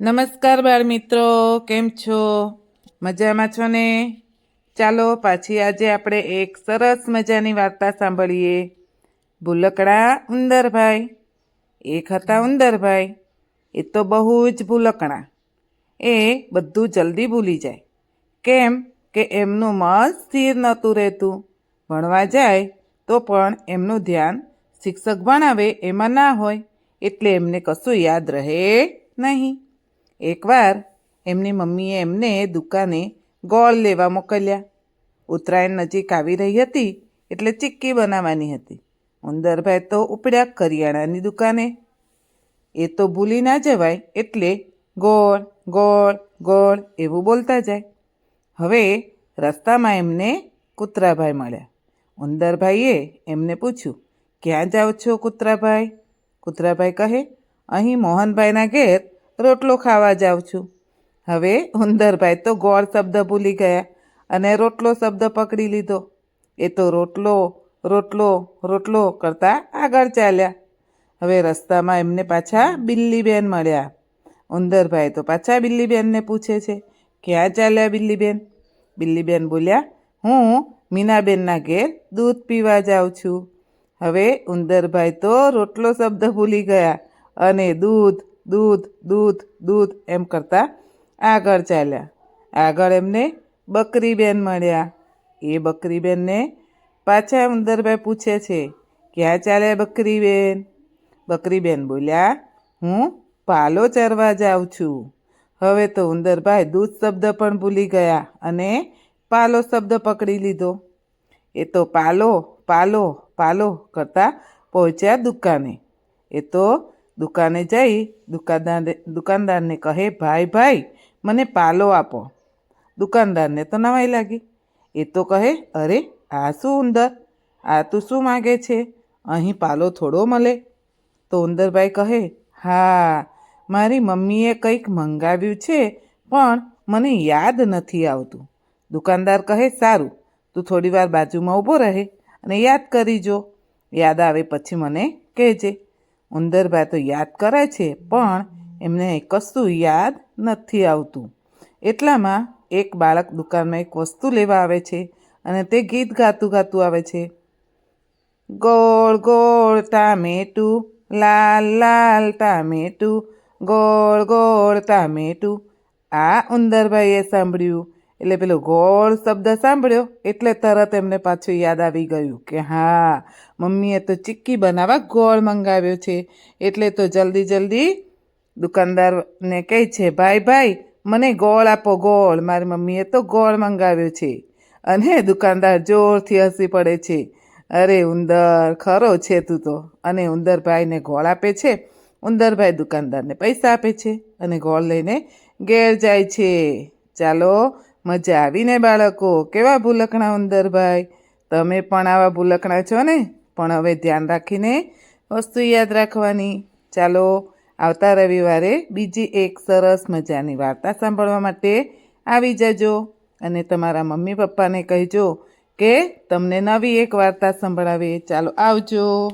નમસ્કાર બાળ મિત્રો, કેમ છો? મજામાં છો ને? ચાલો પાછી આજે આપણે એક સરસ મજાની વાર્તા સાંભળીએ. ભૂલકડા ઉંદરભાઈ. એક હતા ઉંદરભાઈ. એ તો બહુ જ ભૂલકણા. એ બધું જલ્દી ભૂલી જાય. કેમ કે એમનું મન સ્થિર નહોતું રહેતું. ભણવા જાય તો પણ એમનું ધ્યાન શિક્ષક ભણાવે એમાં ના હોય. એટલે એમને કશું યાદ રહે નહીં. એકવાર એમની મમ્મીએ એમને દુકાને ગોળ લેવા મોકલ્યા. ઉત્તરાયણ નજીક આવી રહી હતી એટલે ચીક્કી બનાવવાની હતી. ઉંદરભાઈ તો ઉપડ્યા કરિયાણાની દુકાને. એ તો ભૂલી ના જવાય એટલે ગોળ ગોળ ગોળ એવું બોલતા જાય. હવે રસ્તામાં એમને કૂતરાભાઈ મળ્યા. ઉંદરભાઈએ એમને પૂછ્યું, ક્યાં જાઓ છો કૂતરાભાઈ? કૂતરાભાઈ કહે, અહીં મોહનભાઈના ઘેર રોટલો ખાવા જાઉં છું. હવે ઉંદરભાઈ તો ગોળ શબ્દ ભૂલી ગયા અને રોટલો શબ્દ પકડી લીધો. એ તો રોટલો રોટલો રોટલો કરતા આગળ ચાલ્યા. હવે રસ્તામાં એમને પાછા બિલ્લીબેન મળ્યા. ઉંદરભાઈ તો પાછા બિલ્લીબેનને પૂછે છે, ક્યાં ચાલ્યા બિલ્લીબેન? બિલ્લીબેન બોલ્યા, હું મીનાબેનના ઘેર દૂધ પીવા જાઉં છું. હવે ઉંદરભાઈ તો રોટલો શબ્દ ભૂલી ગયા અને દૂધ દૂધ દૂધ દૂધ એમ કરતા આગળ ચાલ્યા. આગળ એમને બકરીબેન મળ્યા. એ બકરીબેનને પાછા ઉંદરભાઈ પૂછે છે, ક્યાં ચાલ્યા બકરીબેન? બકરીબેન બોલ્યા, હું પાલો ચરવા જાઉં છું. હવે તો ઉંદરભાઈ દૂધ શબ્દ પણ ભૂલી ગયા અને પાલો શબ્દ પકડી લીધો. એ તો પાલો પાલો પાલો કરતા પહોંચ્યા દુકાને. એ તો દુકાને જઈ દુકાનદાર દુકાનદારને કહે, ભાઈ ભાઈ, મને પાલો આપો. દુકાનદારને તો નવાઈ લાગી. એ તો કહે, અરે, આ શું ઉંદર? આ તું શું માગે છે? અહીં પાલો થોડો મળે. તો ઉંદરભાઈ કહે, હા, મારી મમ્મીએ કંઈક મંગાવ્યું છે, પણ મને યાદ નથી આવતું. દુકાનદાર કહે, સારું, તું થોડી વાર બાજુમાં ઊભો રહે અને યાદ કરી જો. યાદ આવે પછી મને કહેજે. ઉંદરભાઈ તો યાદ કરે છે, પણ એમને કશું યાદ નથી આવતું. એટલામાં એક બાળક દુકાનમાં એક વસ્તુ લેવા આવે છે અને તે ગીત ગાતું ગાતું આવે છે. ગોળ ગોળ ટામેટું, લાલ લાલ ટામેટું, ગોળ ગોળ ટામેટું. આ ઉંદરભાઈએ સાંભળ્યું. એટલે પેલો ગોળ શબ્દ સાંભળ્યો એટલે તરત એમને પાછું યાદ આવી ગયું કે હા, મમ્મીએ તો ચીક્કી બનાવવા ગોળ મંગાવ્યો છે. એટલે તો જલ્દી જલ્દી દુકાનદારને કહે છે, ભાઈ ભાઈ, મને ગોળ આપો, ગોળ. મારી મમ્મીએ તો ગોળ મંગાવ્યો છે. અને દુકાનદાર જોરથી હસી પડે છે. અરે, ઉંદર, ખરો છે તું તો. અને ઉંદરભાઈને ગોળ આપે છે. ઉંદરભાઈ દુકાનદારને પૈસા આપે છે અને ગોળ લઈને ઘેર જાય છે. ચાલો મજા આવીને બાળકો? કેવા ભૂલકણા ઉંદરભાઈ તમે પણ આવા ભૂલકણા છો ને? પણ હવે ધ્યાન રાખીને વસ્તુ યાદ રાખવાની. ચાલો, આવતા રવિવારે બીજી એક સરસ મજાની વાર્તા સાંભળવા માટે આવી જજો. અને તમારા મમ્મી પપ્પાને કહેજો કે તમને નવી એક વાર્તા સંભળાવે ચાલો, આવજો.